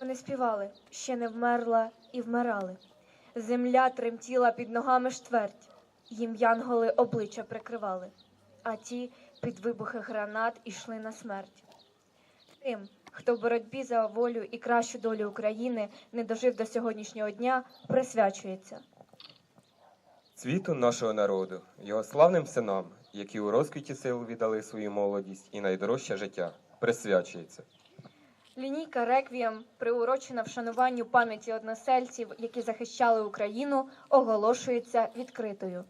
Вони співали, ще не вмерла і вмирали. Земля тремтіла під ногами штверть, їм янголи обличчя прикривали, а ті під вибухи гранат ішли на смерть. Тим, хто в боротьбі за волю і кращу долю України не дожив до сьогоднішнього дня, присвячується. Цвіту нашого народу, його славним синам, які у розквіті сил віддали свою молодість і найдорожче життя, присвячується. Лінійка Реквієм, приурочена вшануванню пам'яті односельців, які захищали Україну, оголошується відкритою.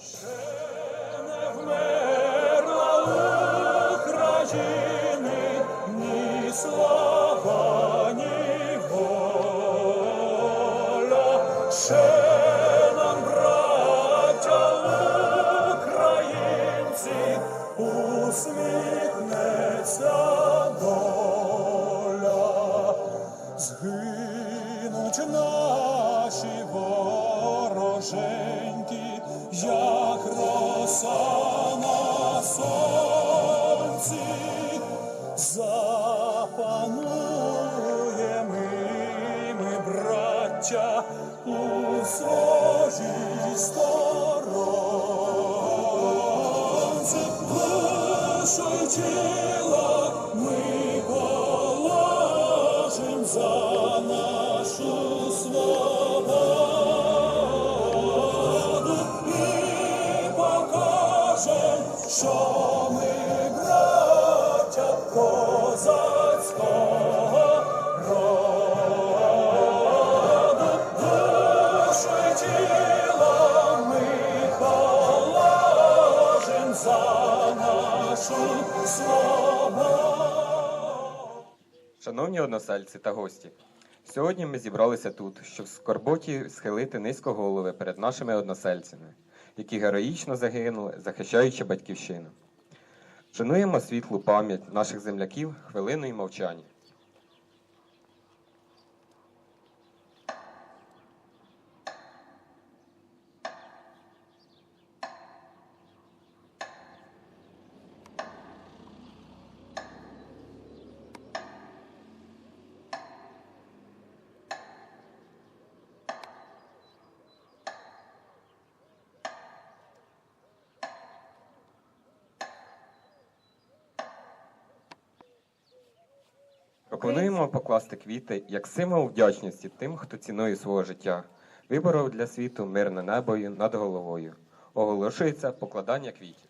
України браття, у Шановні односельці та гості, сьогодні ми зібралися тут, щоб в скорботі схилити низько голови перед нашими односельцями, які героїчно загинули, захищаючи батьківщину. Шануємо світлу пам'ять наших земляків хвилиною мовчання. Пропонуємо покласти квіти як символ вдячності тим, хто ціною свого життя виборов для світу мирне небо над головою. Оголошується покладання квітів.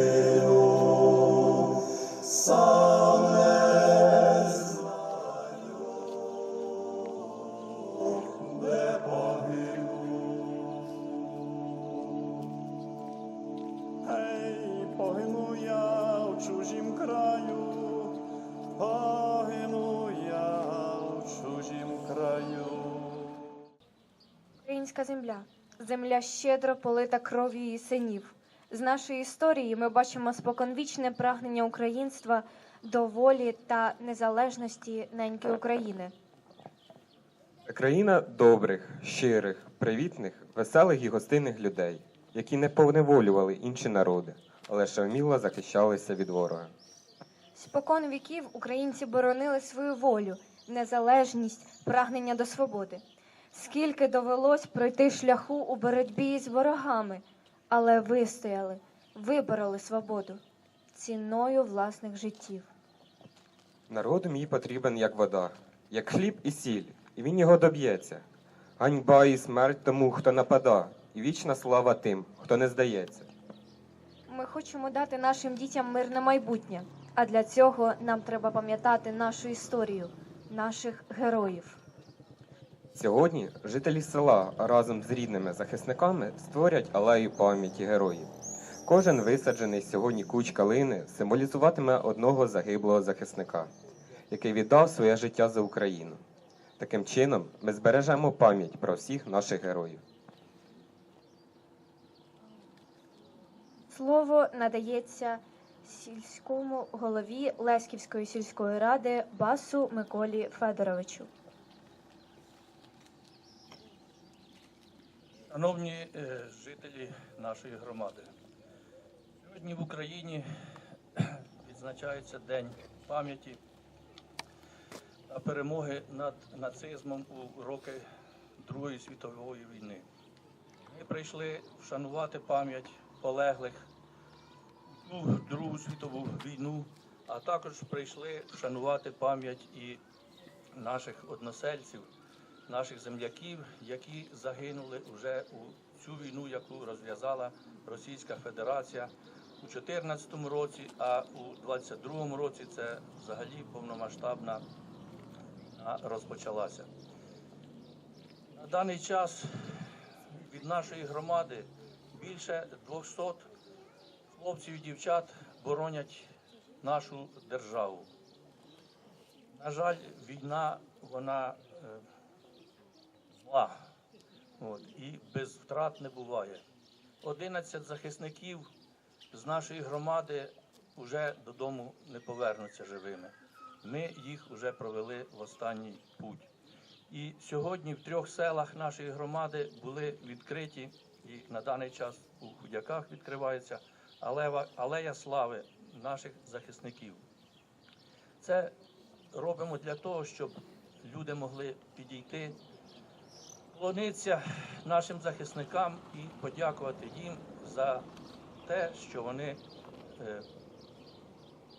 Земля щедро полита кров'ю її синів. З нашої історії ми бачимо споконвічне прагнення українства до волі та незалежності неньки України. Країна добрих, щирих, привітних, веселих і гостинних людей, які не поневолювали інші народи, але ще вміло захищалися від ворога. Спокон віків українці боронили свою волю, незалежність, прагнення до свободи. Скільки довелось пройти шляху у боротьбі з ворогами, але вистояли, вибороли свободу ціною власних життів. Народу мій потрібен як вода, як хліб і сіль, і він його доб'ється. Ганьба і смерть тому, хто напада, і вічна слава тим, хто не здається. Ми хочемо дати нашим дітям мирне майбутнє, а для цього нам треба пам'ятати нашу історію, наших героїв. Сьогодні жителі села разом з рідними захисниками створять алею пам'яті героїв. Кожен висаджений сьогодні куч калини символізуватиме одного загиблого захисника, який віддав своє життя за Україну. Таким чином, ми збережемо пам'ять про всіх наших героїв. Слово надається сільському голові Лесківської сільської ради Басу Миколі Федоровичу. Шановні е, жителі нашої громади, сьогодні в Україні відзначається День пам'яті та перемоги над нацизмом у роки Другої світової війни. Ми прийшли вшанувати пам'ять полеглих у Другу світову війну, а також прийшли вшанувати пам'ять і наших односельців наших земляків, які загинули вже у цю війну, яку розв'язала Російська Федерація у 2014 році, а у 2022 році це взагалі повномасштабна розпочалася. На даний час від нашої громади більше 200 хлопців і дівчат боронять нашу державу. На жаль, війна вона зла. От, і без втрат не буває. 11 захисників з нашої громади вже додому не повернуться живими. Ми їх вже провели в останній путь. І сьогодні в трьох селах нашої громади були відкриті, і на даний час у Худяках відкривається алея слави наших захисників. Це робимо для того, щоб люди могли підійти вклонитися нашим захисникам і подякувати їм за те, що вони е,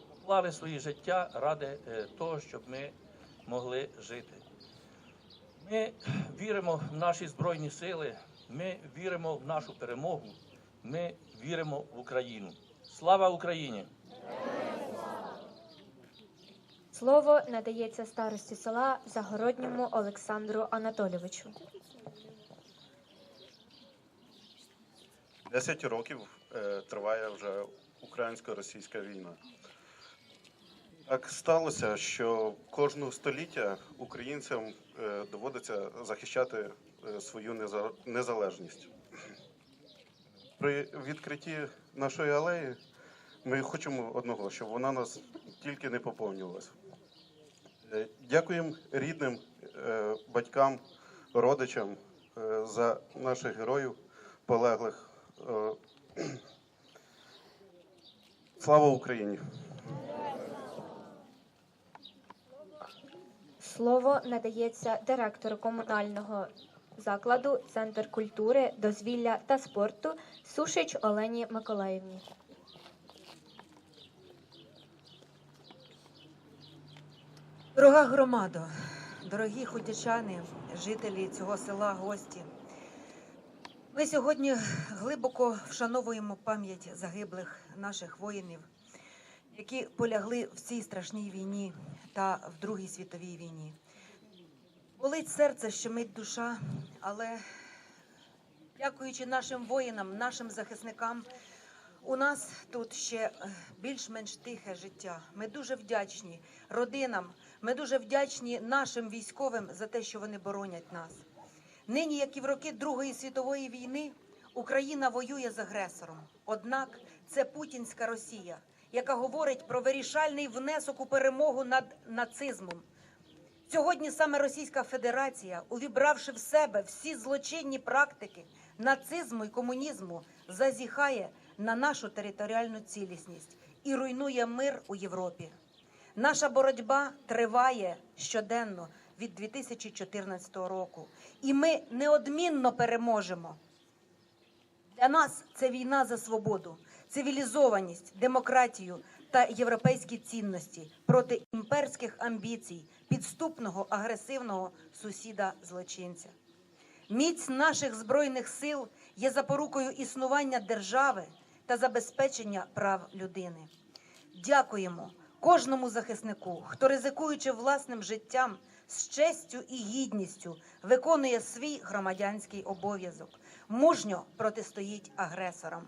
поклали свої життя ради е, того, щоб ми могли жити. Ми віримо в наші Збройні сили, ми віримо в нашу перемогу, ми віримо в Україну. Слава Україні! Слово надається старості села Загородньому Олександру Анатолійовичу. Десять років е, триває вже українсько-російська війна. Так сталося, що кожного століття українцям е, доводиться захищати е, свою неза- незалежність. При відкритті нашої алеї ми хочемо одного, щоб вона нас тільки не поповнювалася. Е, Дякуємо рідним, е, батькам, родичам е, за наших героїв полеглих. Слава Україні! Слово надається директору комунального закладу Центр культури, дозвілля та спорту Сушич Олені Миколаївні. Дорога громадо, дорогі худячани, жителі цього села, гості. Ми сьогодні глибоко вшановуємо пам'ять загиблих наших воїнів, які полягли в цій страшній війні та в Другій світовій війні. Болить серце, щемить душа, але дякуючи нашим воїнам, нашим захисникам, у нас тут ще е, більш-менш тихе життя. Ми дуже вдячні родинам, ми дуже вдячні нашим військовим за те, що вони боронять нас. Нині, як і в роки Другої світової війни, Україна воює з агресором. Однак це путінська Росія, яка говорить про вирішальний внесок у перемогу над нацизмом. Сьогодні саме Російська Федерація, увібравши в себе всі злочинні практики нацизму і комунізму, зазіхає на нашу територіальну цілісність і руйнує мир у Європі. Наша боротьба триває щоденно від 2014 року, і ми неодмінно переможемо. Для нас це війна за свободу, цивілізованість, демократію та європейські цінності проти імперських амбіцій, підступного агресивного сусіда злочинця. Міць наших збройних сил є запорукою існування держави та забезпечення прав людини. Дякуємо кожному захиснику, хто ризикуючи власним життям з честю і гідністю виконує свій громадянський обов'язок, мужньо протистоїть агресорам.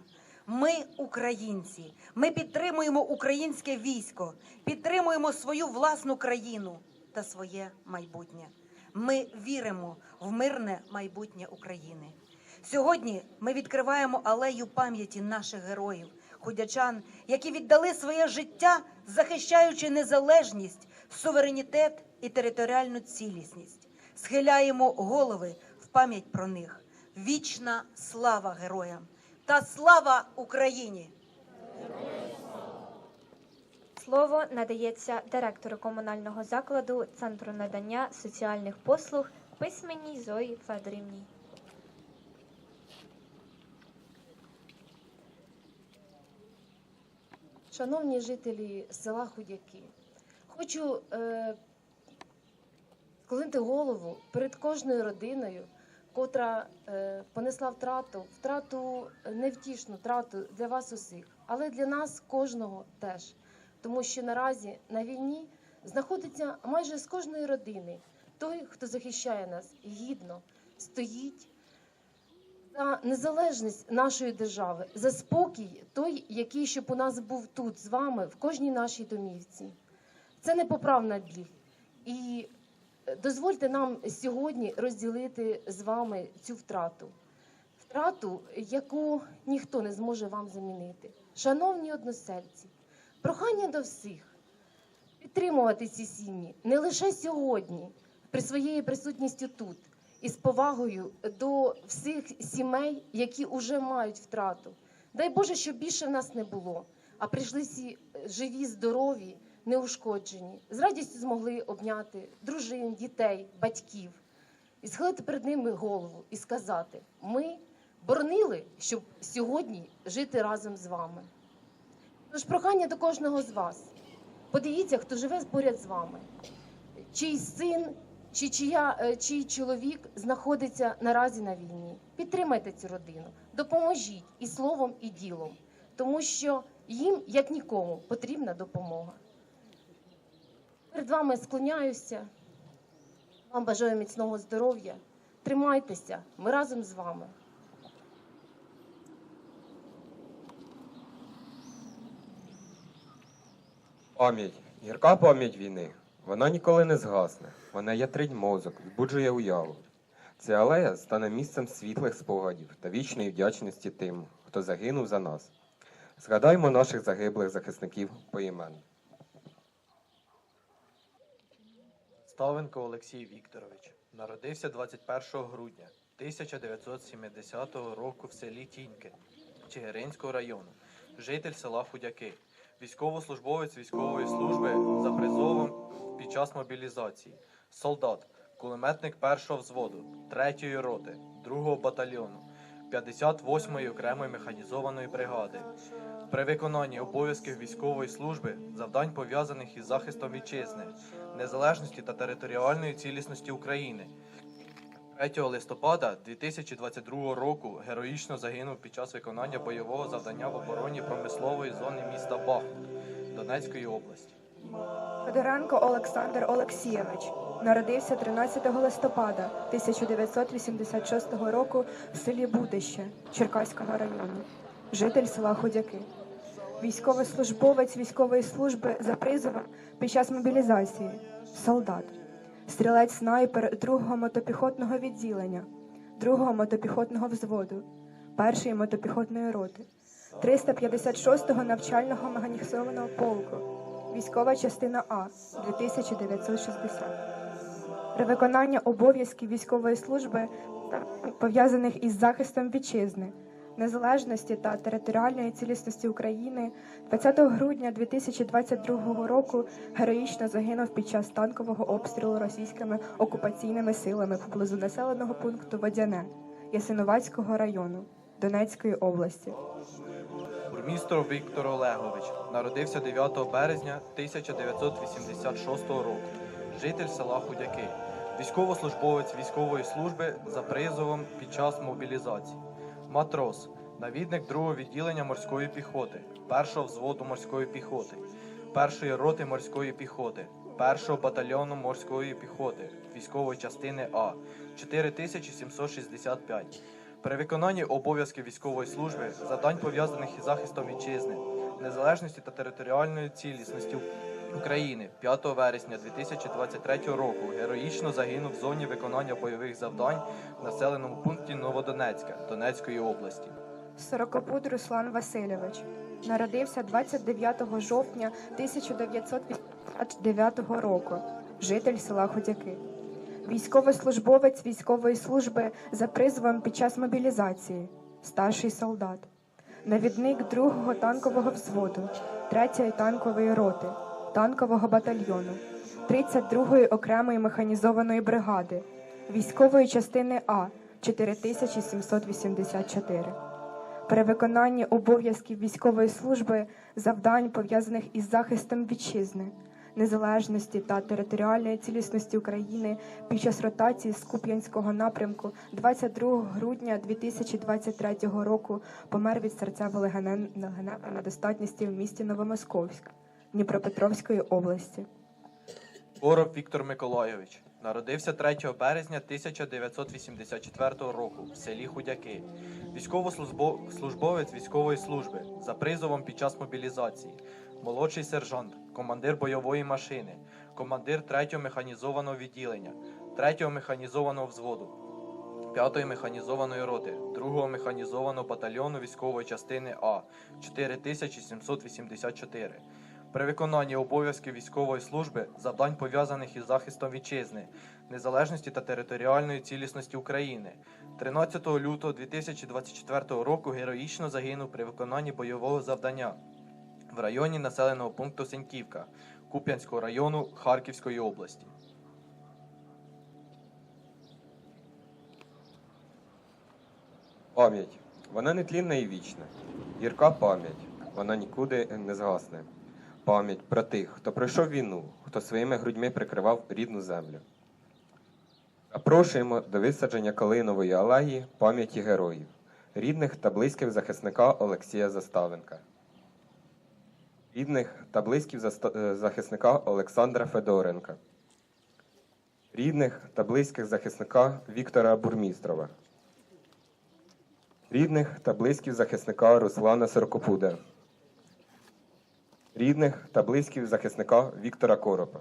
Ми українці. Ми підтримуємо українське військо, підтримуємо свою власну країну та своє майбутнє. Ми віримо в мирне майбутнє України. Сьогодні ми відкриваємо алею пам'яті наших героїв, худячан, які віддали своє життя, захищаючи незалежність, суверенітет і територіальну цілісність. Схиляємо голови в пам'ять про них. Вічна слава героям та слава Україні! Слово надається директору комунального закладу Центру надання соціальних послуг письменній Зої Федорівні. Шановні жителі села Худяки, хочу е, склонити голову перед кожною родиною, котра е, понесла втрату, втрату е, невтішну втрату для вас усіх, але для нас кожного теж. Тому що наразі на війні знаходиться майже з кожної родини той, хто захищає нас гідно, стоїть за незалежність нашої держави, за спокій, той, який щоб у нас був тут з вами, в кожній нашій домівці. Це непоправна біль. І е, дозвольте нам сьогодні розділити з вами цю втрату. Втрату, яку ніхто не зможе вам замінити. Шановні односельці, прохання до всіх підтримувати ці сім'ї не лише сьогодні, при своєї присутністю тут, і з повагою до всіх сімей, які вже мають втрату. Дай Боже, щоб більше в нас не було, а прийшли всі живі, здорові, неушкоджені, з радістю змогли обняти дружин, дітей, батьків і схилити перед ними голову і сказати: ми боронили, щоб сьогодні жити разом з вами. Тож прохання до кожного з вас. Подивіться, хто живе поряд з вами, чий син чи чия, е, чий чоловік знаходиться наразі на війні. Підтримайте цю родину, допоможіть і словом, і ділом, тому що їм, як нікому, потрібна допомога. Перед вами склоняюся, вам бажаю міцного здоров'я. Тримайтеся, ми разом з вами. Пам'ять, гірка пам'ять війни. Вона ніколи не згасне. Вона ятрить мозок, збуджує уяву. Ця алея стане місцем світлих спогадів та вічної вдячності тим, хто загинув за нас. Згадаймо наших загиблих захисників поіменно. Ставенко Олексій Вікторович народився 21 грудня 1970 року в селі Тіньки Чигиринського району, житель села Худяки, військовослужбовець військової служби за призовом час мобілізації, солдат, кулеметник першого взводу, 3-ї роти, 2-го батальйону, 58-ї окремої механізованої бригади. При виконанні обов'язків військової служби, завдань пов'язаних із захистом вітчизни, незалежності та територіальної цілісності України. 3 листопада 2022 року героїчно загинув під час виконання бойового завдання в обороні промислової зони міста Бахмут Донецької області. Федоренко Олександр Олексійович народився 13 листопада 1986 року в селі Будище Черкаського району, житель села Ходяки. Військовослужбовець військової служби за призовом під час мобілізації, солдат, стрілець снайпер 2-го мотопіхотного відділення, 2-го мотопіхотного взводу, 1-ї мотопіхотної роти, 356-го навчального механізованого полку, військова частина А 2960. При виконанні обов'язків військової служби, пов'язаних із захистом вітчизни, незалежності та територіальної цілісності України, 20 грудня 2022 року героїчно загинув під час танкового обстрілу російськими окупаційними силами поблизу населеного пункту Водяне Ясиновацького району Донецької області. Бурмістр Віктор Олегович народився 9 березня 1986 року. Житель села Худяки, військовослужбовець військової служби за призовом під час мобілізації. Матрос, навідник другого відділення морської піхоти, першого взводу морської піхоти, першої роти морської піхоти, першого батальйону морської піхоти, військової частини А 4765. При виконанні обов'язків військової служби, завдань пов'язаних із захистом вітчизни, незалежності та територіальної цілісності України 5 вересня 2023 року героїчно загинув в зоні виконання бойових завдань в населеному пункті Новодонецька Донецької області. Сорокопуд Руслан Васильович народився 29 жовтня 1959 року. Житель села Худяки. Військовослужбовець військової служби за призовом під час мобілізації, старший солдат, навідник 2-го танкового взводу, 3-ї танкової роти, танкового батальйону, 32-ї окремої механізованої бригади, військової частини А 4784. При виконанні обов'язків військової служби, завдань пов'язаних із захистом вітчизни, незалежності та територіальної цілісності України під час ротації з Куп'янського напрямку 22 грудня 2023 року помер від серцевої легеневої недостатності в місті Новомосковськ Дніпропетровської області. Боров Віктор Миколайович народився 3 березня 1984 року в селі Худяки. Військовослужбовець військової служби за призовом під час мобілізації, молодший сержант, командир бойової машини, командир 3-го механізованого відділення, 3-го механізованого взводу, 5-ї механізованої роти, 2-го механізованого батальйону військової частини А 4784. При виконанні обов'язків військової служби, завдань пов'язаних із захистом вітчизни, незалежності та територіальної цілісності України, 13 лютого 2024 року героїчно загинув при виконанні бойового завдання в районі населеного пункту Сеньківка Куп'янського району Харківської області. Пам'ять. Вона нетлінна і вічна. Гірка пам'ять. Вона нікуди не згасне. Пам'ять про тих, хто пройшов війну, хто своїми грудьми прикривав рідну землю. Запрошуємо до висадження калинової алеї пам'яті героїв, рідних та близьких захисника Олексія Заставенка, рідних та близьких е, захисника Олександра Федоренка, рідних та близьких захисника Віктора Бурмістрова, рідних та близьких захисника Руслана Сорокопуда, рідних та близьких захисника Віктора Коропа.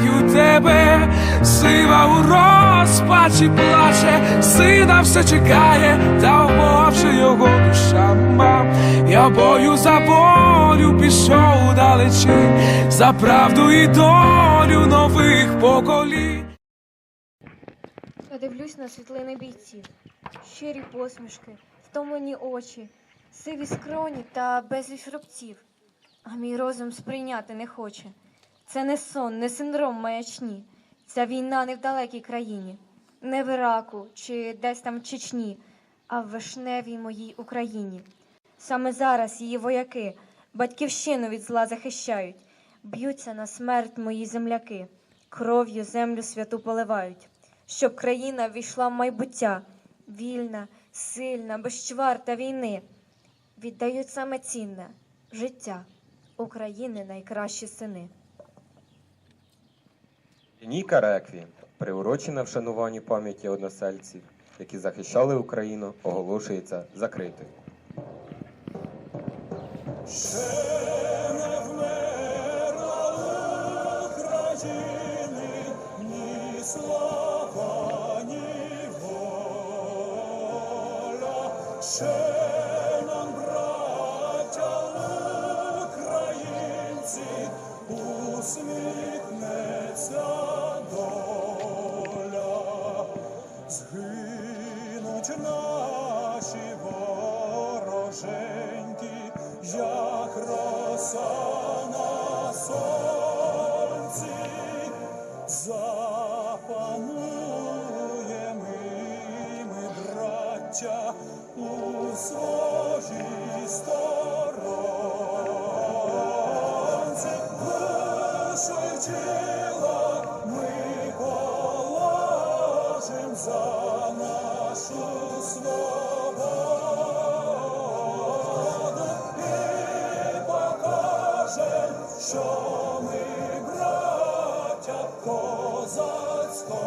чекають тебе, сива у розпачі плаче, сина все чекає, та вмовче його душа мам. Я бою за волю пішов далечі, за правду і долю нових поколінь. Дивлюсь на світлини бійців, щирі посмішки, втомлені очі, сиві скроні та безліч рубців. А мій розум сприйняти не хоче. Це не сон, не синдром маячні. Ця війна не в далекій країні, не в Іраку чи десь там в Чечні, а в вишневій моїй Україні. Саме зараз її вояки батьківщину від зла захищають, б'ються на смерть мої земляки, кров'ю землю святу поливають, щоб країна війшла в майбуття, вільна, сильна, без чвар війни. Віддають саме цінне життя України найкращі сини. Лінійка реквієм, приурочена вшануванню пам'яті односельців, які захищали Україну, оголошується закритою. Ще Наші вороженьки, як роса на сонці, запануємо ми, браття, у своїй козацького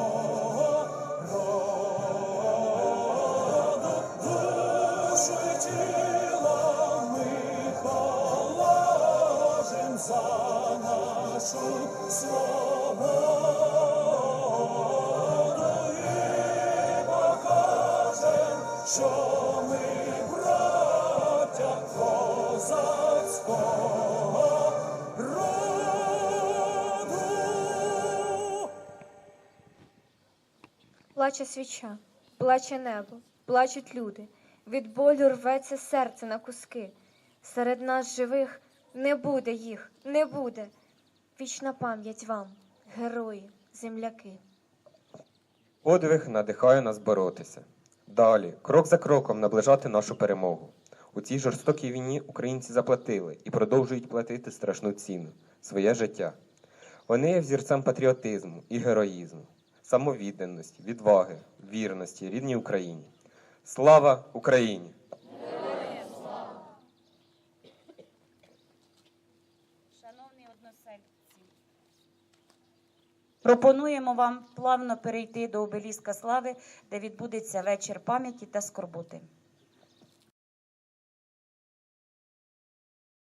Плаче свіча, плаче небо, плачуть люди. Від болю рветься серце на куски. Серед нас живих не буде їх, не буде. Вічна пам'ять вам, герої, земляки. Подвиг надихає нас боротися. Далі, крок за кроком наближати нашу перемогу. У цій жорстокій війні українці заплатили і продовжують платити страшну ціну своє життя. Вони є взірцем патріотизму і героїзму, самовідданості, відваги, вірності рідній Україні. Слава Україні! Шановні односельці, пропонуємо вам плавно перейти до обеліска слави, де відбудеться вечір пам'яті та скорботи.